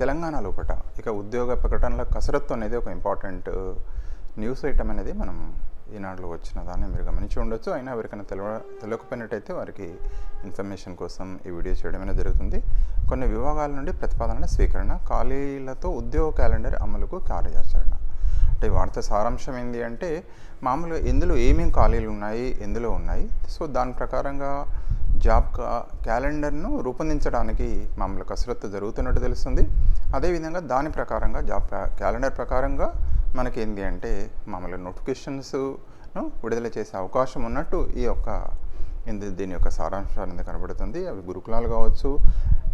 తెలంగాణ లోపట ఇక ఉద్యోగ ప్రకటనల కసరత్తు అనేది ఒక ఇంపార్టెంట్ న్యూస్ ఐటమ్ అనేది మనం ఈనాడులో వచ్చిన దాన్ని మీరు గమనించి ఉండొచ్చు. అయినా ఎవరికైనా తెలవ తెలియకపోయినట్టయితే వారికి ఇన్ఫర్మేషన్ కోసం ఈ వీడియో చేయడం అనేది జరుగుతుంది. కొన్ని విభాగాల నుండి ప్రతిపాదనల స్వీకరణ ఖాళీలతో ఉద్యోగ క్యాలెండర్ అమలుకు కార్యాచరణ. అంటే ఈ వార్త సారాంశం ఏంటి అంటే మామూలుగా ఇందులో ఏమేమి ఖాళీలు ఉన్నాయి ఎందులో ఉన్నాయి? సో దాని ప్రకారంగా జాబ్ కా క్యాలెండర్ను రూపొందించడానికి మామూలు కసరత్తు జరుగుతున్నట్టు తెలుస్తుంది. అదేవిధంగా దాని ప్రకారంగా జాబ్ క్యాలెండర్ ప్రకారంగా మనకి ఏంటి అంటే మామూలు నోటిఫికేషన్స్ను విడుదల చేసే అవకాశం ఉన్నట్టు ఈ యొక్క ఇంది దీని యొక్క సారాంశం అనేది కనబడుతుంది. అవి గురుకులాలు కావచ్చు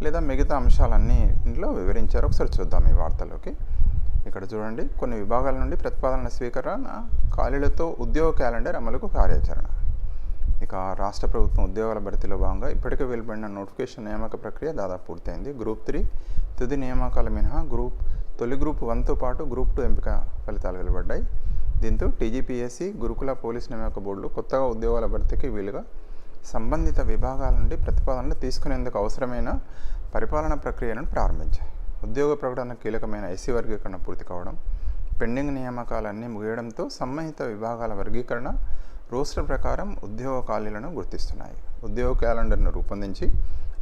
లేదా మిగతా అంశాలన్నీ ఇందులో వివరించారు. ఒకసారి చూద్దాం ఈ వార్తలోకి. ఇక్కడ చూడండి. కొన్ని విభాగాల నుండి ప్రతిపాదన స్వీకరణ ఖాళీలతో ఉద్యోగ క్యాలెండర్ అమలుకు కార్యాచరణ. ఇక రాష్ట్ర ప్రభుత్వం ఉద్యోగాల భర్తీలో భాగంగా ఇప్పటికే వెలువడిన నోటిఫికేషన్ నియామక ప్రక్రియ దాదాపు పూర్తయింది. గ్రూప్ త్రీ తుది నియామకాల మినహా గ్రూప్ తొలి గ్రూప్ వన్తో పాటు గ్రూప్ టూ ఎంపిక ఫలితాలు వెలువడ్డాయి. దీంతో టీజీపీఎస్సీ గురుకుల పోలీస్ నియామక బోర్డులు కొత్తగా ఉద్యోగాల భర్తీకి వీలుగా సంబంధిత విభాగాల నుండి ప్రతిపాదనలు తీసుకునేందుకు అవసరమైన పరిపాలన ప్రక్రియను ప్రారంభించాయి. ఉద్యోగ ప్రకటన కీలకమైన ఎస్సీ వర్గీకరణ పూర్తి కావడం పెండింగ్ నియామకాలన్నీ ముగియడంతో సంబంధిత విభాగాల వర్గీకరణ రోస్టర్ ప్రకారం ఉద్యోగ ఖాళీలను గుర్తిస్తున్నాయి. ఉద్యోగ క్యాలెండర్ను రూపొందించి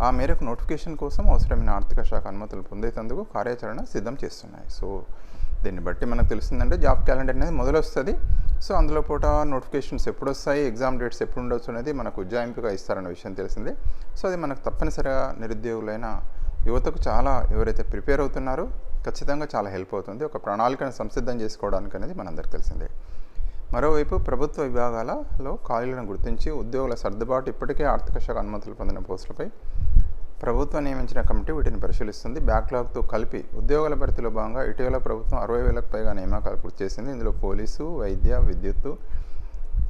ఆ మేరకు నోటిఫికేషన్ కోసం అవసరమైన ఆర్థిక శాఖ అనుమతులు పొందేందుకు కార్యాచరణ సిద్ధం చేస్తున్నాయి. సో దీన్ని బట్టి మనకు తెలుస్తుందంటే జాబ్ క్యాలెండర్ అనేది మొదలొస్తుంది. సో అందులో పూట నోటిఫికేషన్స్ ఎప్పుడు వస్తాయి ఎగ్జామ్ డేట్స్ ఎప్పుడు ఉండొచ్చు అనేది మనకు ఉజ్జాయింపుగా ఇస్తారన్న విషయం తెలిసిందే. సో అది మనకు తప్పనిసరిగా నిరుద్యోగులైన యువతకు చాలా ఎవరైతే ప్రిపేర్ అవుతున్నారో ఖచ్చితంగా చాలా హెల్ప్ అవుతుంది. ఒక ప్రణాళికను సంసిద్ధం చేసుకోవడానికి అనేది మనందరికి తెలిసిందే. మరోవైపు ప్రభుత్వ విభాగాలలో ఖాళీలను గుర్తించి ఉద్యోగుల సర్దుబాటు ఇప్పటికే ఆర్థిక శాఖ అనుమతులు పొందిన పోస్టులపై ప్రభుత్వం నియమించిన కమిటీ వీటిని పరిశీలిస్తుంది. బ్యాక్లాగ్తో కలిపి ఉద్యోగాల భర్తీలో భాగంగా ఇటీవల ప్రభుత్వం అరవై వేలకు పైగా నియామకాలు పూర్తి చేసింది. ఇందులో పోలీసు వైద్య విద్యుత్తు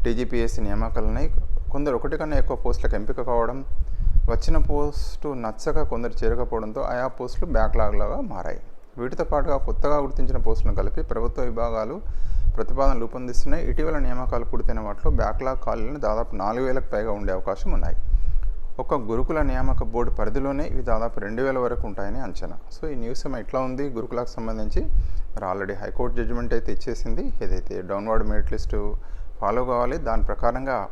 టీజీపీఎస్సీ నియామకాలున్నాయి. కొందరు ఒకటి కన్నా ఎక్కువ పోస్టులకు ఎంపిక కావడం వచ్చిన పోస్టు నచ్చక కొందరు చేరకపోవడంతో ఆయా పోస్టులు బ్యాక్లాగ్లాగా మారాయి. వీటితో పాటుగా కొత్తగా గుర్తించిన పోస్టులను కలిపి ప్రభుత్వ విభాగాలు ప్రతిపాదనలు రూపొందిస్తున్నాయి. ఇటీవల నియామకాలు పూర్తయిన వాటిలో బ్యాక్లాగ్ ఖాళీలను దాదాపు నాలుగు వేలకు పైగా ఉండే అవకాశం ఉన్నాయి. ఒక గురుకుల నియామక బోర్డు పరిధిలోనే ఇవి దాదాపు రెండు వేల వరకు ఉంటాయని అంచనా. సో ఈ న్యూస్ ఏమో ఎట్లా ఉంది. గురుకులకు సంబంధించి మరి ఆల్రెడీ హైకోర్టు జడ్జిమెంట్ అయితే ఇచ్చేసింది. ఏదైతే డౌన్వర్డ్ మెరిట్ లిస్టు ఫాలో కావాలి దాని ప్రకారంగా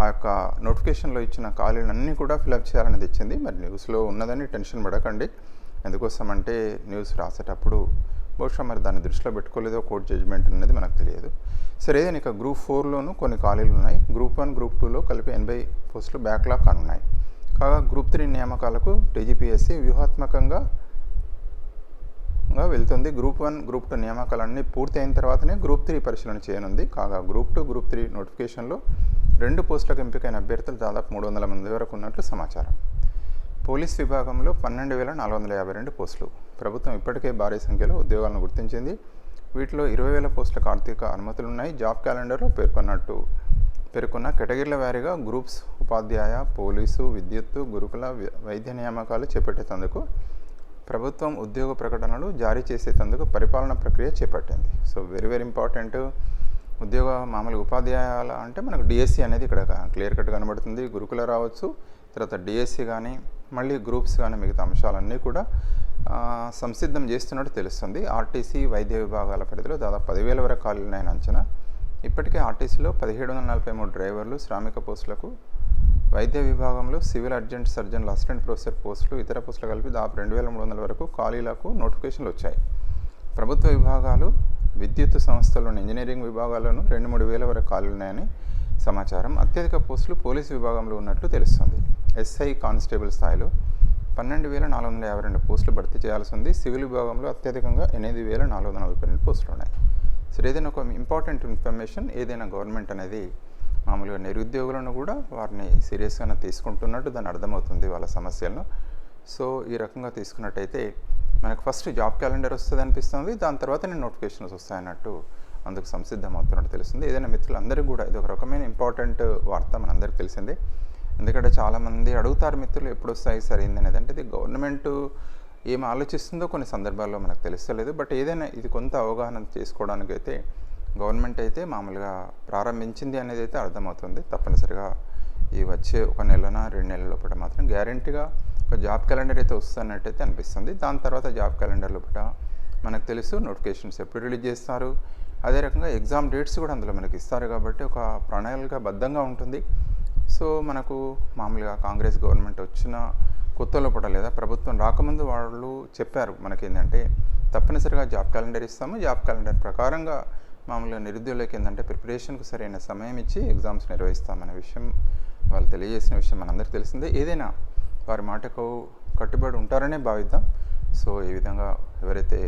ఆ యొక్క నోటిఫికేషన్లో ఇచ్చిన ఖాళీలన్నీ కూడా ఫిలప్ చేయాలనేది ఇచ్చింది. మరి న్యూస్లో ఉన్నదని టెన్షన్ పడకండి. ఎందుకోసం అంటే న్యూస్ రాసేటప్పుడు బహుశా మరి దాన్ని దృష్టిలో పెట్టుకోలేదో కోర్టు జడ్జిమెంట్ అనేది మనకు తెలియదు. సరే ఏదైనా ఇక గ్రూప్ ఫోర్లోనూ కొన్ని ఖాళీలు ఉన్నాయి. గ్రూప్ వన్ గ్రూప్ టూలో కలిపి ఎనభై పోస్టులు బ్యాక్లాగ్ కానున్నాయి. కాగా గ్రూప్ త్రీ నియామకాలకు టీజీపీఎస్సీ వ్యూహాత్మకంగా వెళ్తుంది. గ్రూప్ వన్ గ్రూప్ టూ నియామకాలన్నీ పూర్తి అయిన తర్వాతనే గ్రూప్ త్రీ పరిశీలన చేయనుంది. కాగా గ్రూప్ టూ గ్రూప్ త్రీ నోటిఫికేషన్లో రెండు పోస్టులకు ఎంపికైన అభ్యర్థులు దాదాపు మూడు వందల మంది వరకు ఉన్నట్లు సమాచారం. పోలీస్ విభాగంలో పన్నెండు వేల నాలుగు వందల యాభై రెండు పోస్టులు. ప్రభుత్వం ఇప్పటికే భారీ సంఖ్యలో ఉద్యోగాలను గుర్తించింది. వీటిలో ఇరవై వేల పోస్టులకు ఆర్థిక అనుమతులు ఉన్నాయి జాబ్ క్యాలెండర్లో పేర్కొన్నట్టు పేర్కొన్న కేటగిరీల వారీగా గ్రూప్స్ ఉపాధ్యాయ పోలీసు విద్యుత్తు గురుకుల వైద్య నియామకాలు చేపట్టేందుకు ప్రభుత్వం ఉద్యోగ ప్రకటనలు జారీ చేసేందుకు పరిపాలన ప్రక్రియ చేపట్టింది. సో వెరీ వెరీ ఇంపార్టెంట్ ఉద్యోగ మామూలుగా ఉపాధ్యాయుల అంటే మనకు డిఎస్సి అనేది ఇక్కడ క్లియర్ కట్ కనబడుతుంది. గురుకుల రావచ్చు తర్వాత డిఎస్సి కానీ మళ్ళీ గ్రూప్స్ కానీ మిగతా అంశాలన్నీ కూడా సంసిద్ధం చేస్తున్నట్టు తెలుస్తుంది. ఆర్టీసీ వైద్య విభాగాల పరిధిలో దాదాపు పదివేల వరకు ఖాళీలు అంచనా. ఇప్పటికే ఆర్టీసీలో పదిహేడు వందల నలభై మూడు డ్రైవర్లు శ్రామిక పోస్టులకు వైద్య విభాగంలో సివిల్ అర్జెంట్ సర్జన్లు అసిస్టెంట్ ప్రొఫెసర్ పోస్టులు ఇతర పోస్టులు కలిపి దాదాపు రెండు వేల మూడు వందల వరకు ఖాళీలకు నోటిఫికేషన్లు వచ్చాయి. ప్రభుత్వ విభాగాలు విద్యుత్ సంస్థలోని ఇంజనీరింగ్ విభాగాల్లోనూ రెండు మూడు వేల వరకు కాలున్నాయని సమాచారం. అత్యధిక పోస్టులు పోలీసు విభాగంలో ఉన్నట్లు తెలుస్తుంది. ఎస్ఐ కానిస్టేబుల్ స్థాయిలో పన్నెండు వేల నాలుగు వందల యాభై రెండు పోస్టులు భర్తీ చేయాల్సి ఉంది. సివిల్ విభాగంలో అత్యధికంగా ఎనిమిది వేల నాలుగు వందల నలభై రెండు పోస్టులు ఉన్నాయి. సో ఏదైనా ఒక ఇంపార్టెంట్ ఇన్ఫర్మేషన్ ఏదైనా గవర్నమెంట్ అనేది మామూలుగా నిరుద్యోగులను కూడా వారిని సీరియస్గానే తీసుకుంటున్నట్టు దాన్ని అర్థమవుతుంది వాళ్ళ సమస్యలను. సో ఈ రకంగా తీసుకున్నట్టయితే మనకు ఫస్ట్ జాబ్ క్యాలెండర్ వస్తుంది అనిపిస్తుంది దాని తర్వాత నేను నోటిఫికేషన్స్ వస్తాయన్నట్టు అందుకు సంసిద్ధం అవుతున్నట్టు తెలుస్తుంది. ఏదైనా మిత్రులందరికీ కూడా ఇది ఒక రకమైన ఇంపార్టెంట్ వార్త మనందరికీ తెలిసిందే. ఎందుకంటే చాలామంది అడుగుతారు మిత్రులు ఎప్పుడు వస్తాయి సరైంది అనేది. అంటే ఇది గవర్నమెంట్ ఏం ఆలోచిస్తుందో కొన్ని సందర్భాల్లో మనకు తెలుస్తలేదు. బట్ ఏదైనా ఇది కొంత అవగాహన చేసుకోవడానికి అయితే గవర్నమెంట్ అయితే మామూలుగా ప్రారంభించింది అనేది అయితే అర్థమవుతుంది. తప్పనిసరిగా ఈ వచ్చే ఒక నెలన రెండు నెలల లోపల మాత్రం గ్యారంటీగా ఒక జాబ్ క్యాలెండర్ అయితే వస్తున్నట్టయితే అనిపిస్తుంది. దాని తర్వాత జాబ్ క్యాలెండర్ లోపల మనకు తెలుసు నోటిఫికేషన్స్ ఎప్పుడు రిలీజ్ చేస్తారు. అదే రకంగా ఎగ్జామ్ డేట్స్ కూడా అందులో మనకి ఇస్తారు కాబట్టి ఒక ప్రణాళిక బద్ధంగా ఉంటుంది. సో మనకు మామూలుగా కాంగ్రెస్ గవర్నమెంట్ వచ్చిన కొత్త లోపల లేదా ప్రభుత్వం రాకముందు వాళ్ళు చెప్పారు మనకి ఏంటంటే తప్పనిసరిగా జాబ్ క్యాలెండర్ ఇస్తాము. జాబ్ క్యాలెండర్ ప్రకారంగా మామూలుగా నిరుద్యోగులకి ఏంటంటే ప్రిపరేషన్కు సరైన సమయం ఇచ్చి ఎగ్జామ్స్ నిర్వహిస్తామనే విషయం వాళ్ళు తెలియజేసిన విషయం మనందరికీ తెలిసిందే. ఏదైనా వారి మాటకు కట్టుబడి ఉంటారనే భావిద్దాం. సో ఈ విధంగా ఎవరైతే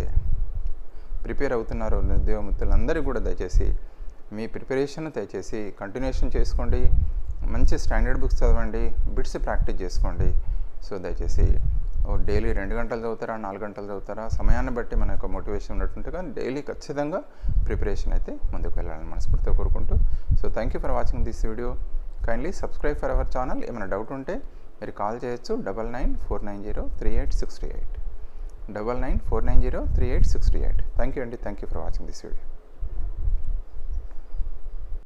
ప్రిపేర్ అవుతున్నారో నిరుద్యోగ మిత్రులందరూ కూడా దయచేసి మీ ప్రిపరేషన్ దయచేసి కంటిన్యూషన్ చేసుకోండి. మంచి స్టాండర్డ్ బుక్స్ చదవండి. బిట్స్ ప్రాక్టీస్ చేసుకోండి. సో దయచేసి డైలీ రెండు గంటలు చదువుతారా నాలుగు గంటలు చదువుతారా సమయాన్ని బట్టి మన యొక్క మోటివేషన్ ఉన్నట్టుంటే కానీ డైలీ ఖచ్చితంగా ప్రిపరేషన్ అయితే ముందుకు వెళ్ళాలని మనస్ఫూర్తిగా కోరుకుంటూ. So thank you for watching this video kindly subscribe for our channel ఏమైనా డౌట్ ఉంటే మీరు కాల్ చేయొచ్చు double nine four nine zero three eight six three eight double nine four nine zero three eight six three eight thank you అండి thank you for watching this video